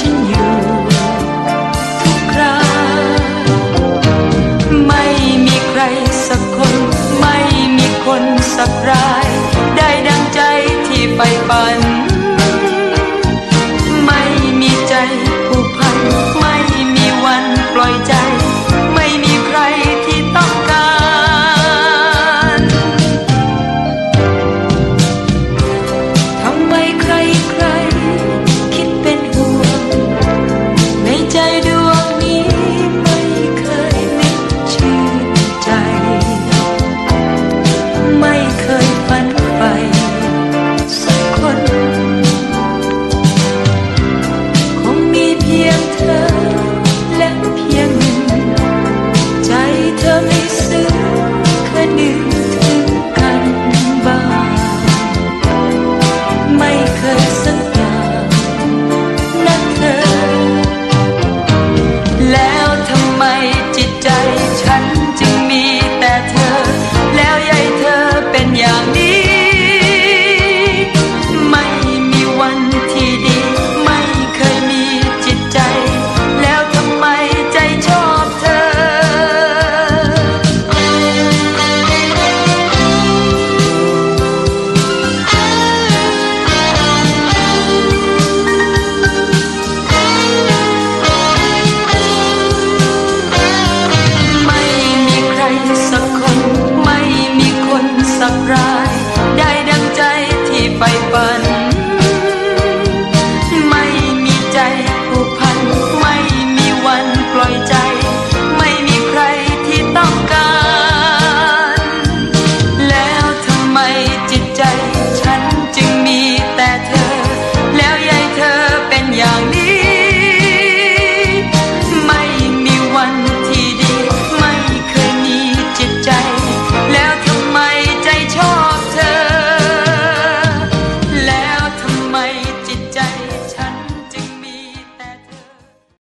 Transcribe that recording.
ฉันอยู่ทุกครา ไม่มีใครสักคน ไม่มีคนสักราย รได้ดังใจที่ไปฝัน